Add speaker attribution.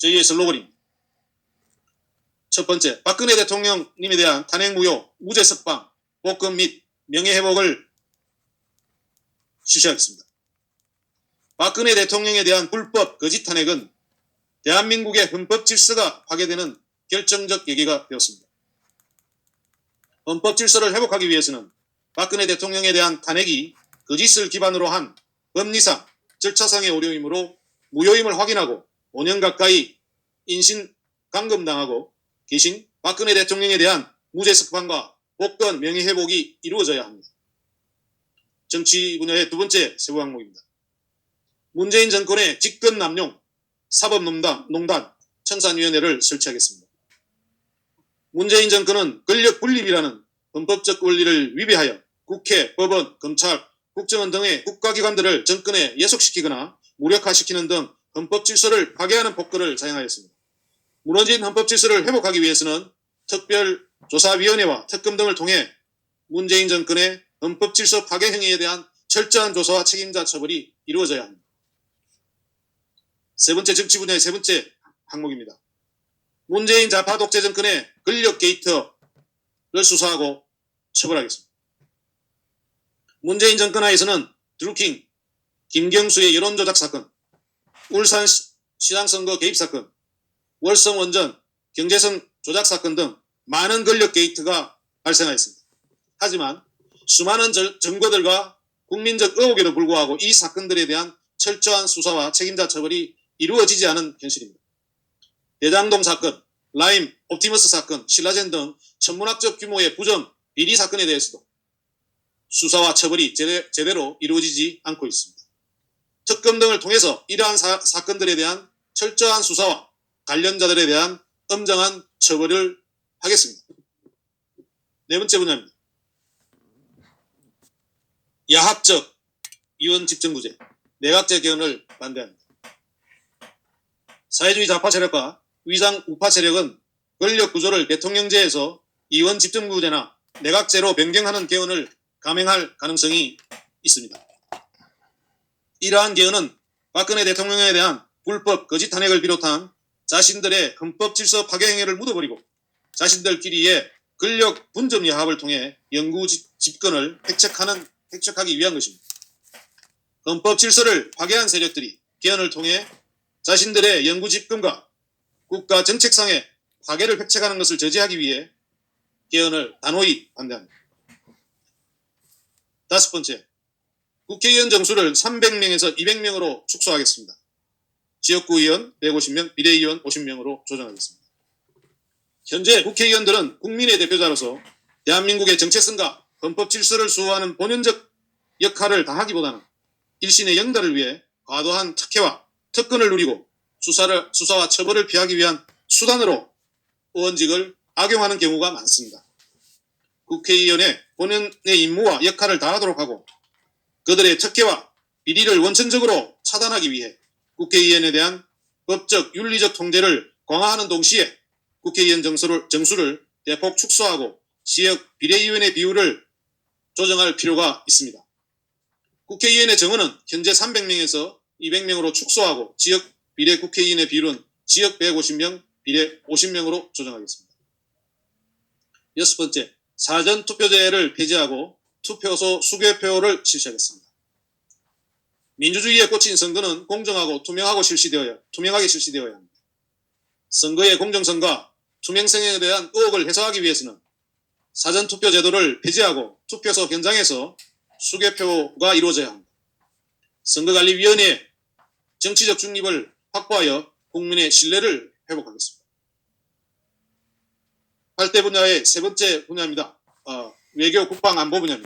Speaker 1: 저희의 슬로건입니다. 첫 번째, 박근혜 대통령님에 대한 탄핵 무효, 무죄 석방, 복권 및 명예회복을 실시하겠습니다. 박근혜 대통령에 대한 불법 거짓 탄핵은 대한민국의 헌법 질서가 파괴되는 결정적 계기가 되었습니다. 헌법 질서를 회복하기 위해서는 박근혜 대통령에 대한 탄핵이 거짓을 기반으로 한 법리상, 절차상의 오류이므로 무효임을 확인하고 5년 가까이 인신 감금당하고 계신 박근혜 대통령에 대한 무죄 석방과 복권 명예 회복이 이루어져야 합니다. 정치 분야의 두 번째 세부 항목입니다. 문재인 정권의 직권 남용 사법농단 농단 청산위원회를 설치하겠습니다. 문재인 정권은 권력 분립이라는 헌법적 원리를 위배하여 국회, 법원, 검찰, 국정원 등의 국가기관들을 정권에 예속시키거나 무력화시키는 등 헌법 질서를 파괴하는 폭거를 사용하였습니다. 무너진 헌법 질서를 회복하기 위해서는 특별조사위원회와 특검 등을 통해 문재인 정권의 헌법 질서 파괴 행위에 대한 철저한 조사와 책임자 처벌이 이루어져야 합니다. 세 번째 정치 분야의 세 번째 항목입니다. 문재인 좌파 독재 정권의 권력 게이트를 수사하고 처벌하겠습니다. 문재인 정권 하에서는 드루킹, 김경수의 여론조작 사건, 울산 시- 시장선거 개입 사건, 월성 원전, 경제성 조작 사건 등 많은 권력 게이트가 발생하였습니다. 하지만 수많은 절- 증거들과 국민적 의혹에도 불구하고 이 사건들에 대한 철저한 수사와 책임자 처벌이 이루어지지 않은 현실입니다. 대장동 사건, 라임, 옵티머스 사건, 신라젠 등 천문학적 규모의 부정, 비리 사건에 대해서도 수사와 처벌이 제대, 제대로 이루어지지 않고 있습니다. 특검 등을 통해서 이러한 사, 사건들에 대한 철저한 수사와 관련자들에 대한 엄정한 처벌을 하겠습니다. 네 번째 분야입니다. 야합적 이원 집정구제, 내각제 개헌을 반대합니다. 사회주의 좌파 세력과 위장 우파 세력은 권력 구조를 대통령제에서 이원 집정구제나 내각제로 변경하는 개헌을 감행할 가능성이 있습니다. 이러한 개헌은 박근혜 대통령에 대한 불법 거짓 탄핵을 비롯한 자신들의 헌법 질서 파괴 행위를 묻어버리고 자신들끼리의 권력 분점 여합을 통해 영구 집- 집권을 획책하는 획책하기 위한 것입니다. 헌법 질서를 파괴한 세력들이 개헌을 통해 자신들의 영구 집권과 국가 정책상의 파괴를 획책하는 것을 저지하기 위해 개헌을 단호히 반대합니다. 다섯 번째, 국회의원 정수를 300명에서 200명으로 축소하겠습니다. 지역구 의원 150명, 비례의원 50명으로 조정하겠습니다. 현재 국회의원들은 국민의 대표자로서 대한민국의 정체성과 헌법 질서를 수호하는 본연적 역할을 다하기보다는 일신의 영달을 위해 과도한 특혜와 특권을 누리고 수사를, 수사와 처벌을 피하기 위한 수단으로 의원직을 악용하는 경우가 많습니다. 국회의원의 본연의 임무와 역할을 다하도록 하고 그들의 특혜와 비리를 원천적으로 차단하기 위해 국회의원에 대한 법적 윤리적 통제를 강화하는 동시에 국회의원 정수를, 정수를 대폭 축소하고 지역 비례의원의 비율을 조정할 필요가 있습니다. 국회의원의 정원은 현재 300명에서 200명으로 축소하고 지역 비례 국회의원의 비율은 지역 150명, 비례 50명으로 조정하겠습니다. 여섯 번째, 사전 투표제를 폐지하고 투표소 수개표를 실시하겠습니다. 민주주의에 꽂힌 선거는 공정하고 투명하고 실시되어야 투명하게 실시되어야 합니다. 선거의 공정성과 투명성에 대한 의혹을 해소하기 위해서는 사전 투표 제도를 폐지하고 투표소 현장에서 수개표가 이루어져야 합니다. 선거관리위원회의 정치적 중립을 확보하여 국민의 신뢰를 회복하겠습니다. 8대 분야의 세 번째 분야입니다. 어, 외교 국방 안보 분야입니다.